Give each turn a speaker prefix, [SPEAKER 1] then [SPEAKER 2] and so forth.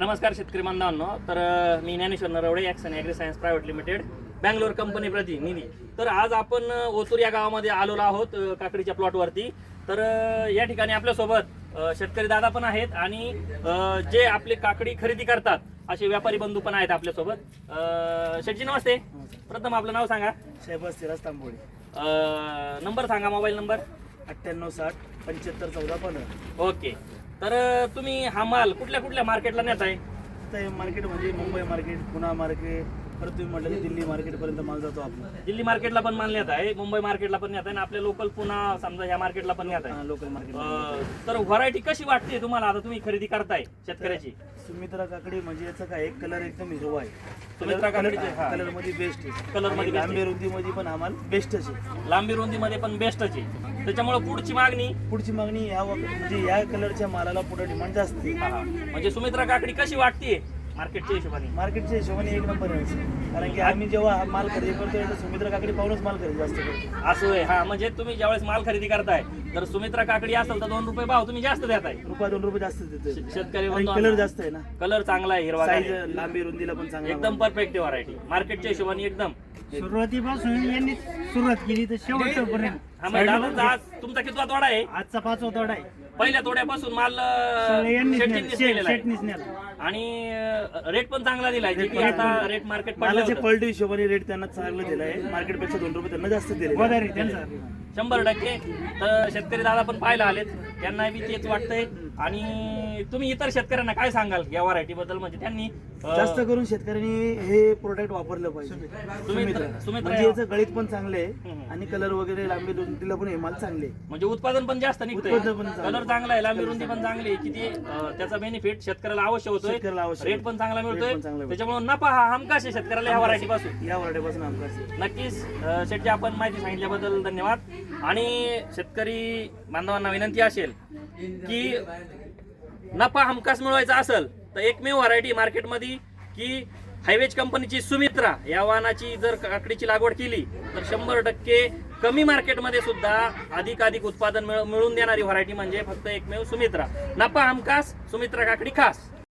[SPEAKER 1] नमस्कार शेतकरी बांधवांनो. तर मी Dnyaneshwar Narwade action agri science private limited Bangalore company प्रतिनिधी. तर आज आपण ओतूर या गावामध्ये आलेलो आहोत काकडीच्या प्लॉटवरती तर या ठिकाणी आपल्यासोबत शेतकरी दादा पण आहेत आणि जे आपले काकडी खरेदी करतात असे व्यापारी बंधू पण आहेत आपल्यासोबत. अ, शेठजी नमस्ते. प्रथम आपलं नाव सांगा.
[SPEAKER 2] शहबाज सिराज तांबोळी.
[SPEAKER 1] अ, नंबर सांगा मोबाईल नंबर.
[SPEAKER 2] अठ्ठ्याण्णव साठ पंच्याहत्तर चौदा पंधरा.
[SPEAKER 1] ओके. तर तुम्ही हा माल कुठल्या कुठल्या मार्केटला नेताय?
[SPEAKER 2] तर मार्केट म्हणजे मुंबई मार्केट पुणे मार्केट परत तुम्ही म्हटलं की दिल्ली मार्केटपर्यंत माल जातो आपला.
[SPEAKER 1] दिल्ली मार्केटला पण माल नेत आहे मुंबई मार्केटला पण नेत आहे आणि आपल्या लोकल पुन्हा समजा ह्या मार्केटला पण नेत आहे
[SPEAKER 2] लोकल मार्केट
[SPEAKER 1] तर व्हरायटी कशी वाटते तुम्हाला? आता तुम्ही खरेदी करताय शेतकऱ्याची.
[SPEAKER 2] सुमित्रा काकडी म्हणजे याचा काय कलर एकदम हिरवा आहे
[SPEAKER 1] सुमित्रा काकडीचे, हा.
[SPEAKER 2] कलरमध्ये बेस्ट आहे
[SPEAKER 1] Color मध्ये best.
[SPEAKER 2] लांबी रुंदी मध्ये पण माल बेस्टच आहे
[SPEAKER 1] लांबी रुंदीमध्ये पण बेस्टच आहे त्याच्यामुळे पुढची मागणी
[SPEAKER 2] पुढची मागणी या म्हणजे या कलरच्या मालाला पुढे डिमांड जास्त आहे
[SPEAKER 1] हा. म्हणजे सुमित्रा काकडी कशी वाटते मार्केटच्या हिशोबाने.
[SPEAKER 2] मार्केटच्या हिशोबाने एक नंबर आहे. कारण की आम्ही जेव्हा माल खरेदी करतोय तर सुमित्रा काकडी पाहूनच माल खरेदी जास्त करतो.
[SPEAKER 1] असं आहे हा म्हणजे तुम्ही ज्यावेळेस माल खरेदी करताय तर सुमित्रा काकडी असेल तर दोन रुपये भाव तुम्ही जास्त देताय.
[SPEAKER 2] रुपया दोन रुपये जास्त देतोय.
[SPEAKER 1] शेतकरी
[SPEAKER 2] कलर जास्त आहे ना.
[SPEAKER 1] कलर चांगला आहे हिरवा
[SPEAKER 2] लांबी रुंदीला पण चांगला
[SPEAKER 1] एकदम परफेक्ट व्हरायटी मार्केटच्या हिशोबाने एकदम.
[SPEAKER 3] सुरुवातीपासून यांनी सुरुवात केली तर शेवटपर्यंत.
[SPEAKER 1] दादांचा आज तुमचा कितवा तोडा आहे?
[SPEAKER 3] आजचा पाचवा तोडा आहे.
[SPEAKER 1] पहिल्या तोड्यापासून माल
[SPEAKER 3] सगळे यांनीच नेला.
[SPEAKER 1] आहे.
[SPEAKER 3] शेटनीच.
[SPEAKER 1] आणि रेट पण चांगला दिलाय जे की आता रेट मार्केट पडलं
[SPEAKER 2] क्वालिटी हिशोबाने रेट त्यांना चांगलं दिलं आहे मार्केटपेक्षा दोन रुपये त्यांना जास्त दिले
[SPEAKER 3] गोदारी त्यांचा.
[SPEAKER 1] शंभर टक्के. तर शेतकरी दादा पण पाहायला आलेत. त्यांना बी तेच वाटतंय. आणि तुम्ही इतर शेतकऱ्यांना काय सांगाल या व्हरायटी बद्दल? म्हणजे त्यांनी अं,
[SPEAKER 2] जास्त करून शेतकऱ्यांनी हे प्रोडक्ट वापरलं पाहिजे.
[SPEAKER 1] सुमित्रा- सुमित्रा-
[SPEAKER 2] म्हणजे याचं गळीत पण चांगले
[SPEAKER 1] हम्म.
[SPEAKER 2] आणि कलर वगैरे लांबी रुंदीला पण हे माल चांगले.
[SPEAKER 1] म्हणजे उत्पादन पण जास्त निघतंय.
[SPEAKER 2] उत्पादन पण चांगलं.
[SPEAKER 1] कलर चांगला आहे लांबी रुंदी पण चांगली आहे. किती अं, त्याचा बेनिफिट शेतकऱ्याला अवश्य होतोय.
[SPEAKER 2] शेतकऱ्याला आवश्यक
[SPEAKER 1] रेट पण चांगला मिळतोय
[SPEAKER 2] पण चांगला मिळतोय.
[SPEAKER 1] त्याच्यामुळे नफा हा हमखास आहे शेतकऱ्याला ह्या व्हरायटी पासून.
[SPEAKER 2] या वराड्यापासून आमचा
[SPEAKER 1] नक्कीच अ, शेटजी आपण माहिती सांगितल्याबद्दल धन्यवाद. आणि शेतकरी बांधवांना विनंती असेल की नफा हमखास मिळवायचा असेल तर एकमेव व्हरायटी मार्केटमध्ये की हायवेज कंपनीची सुमित्रा या वाहनाची जर काकडीची लागवड केली तर शंभर टक्के कमी मार्केटमध्ये सुद्धा अधिकाधिक उत्पादन मिळ- मिळवून देणारी व्हरायटी म्हणजे फक्त एकमेव सुमित्रा. नफा हमखास सुमित्रा काकडी खास.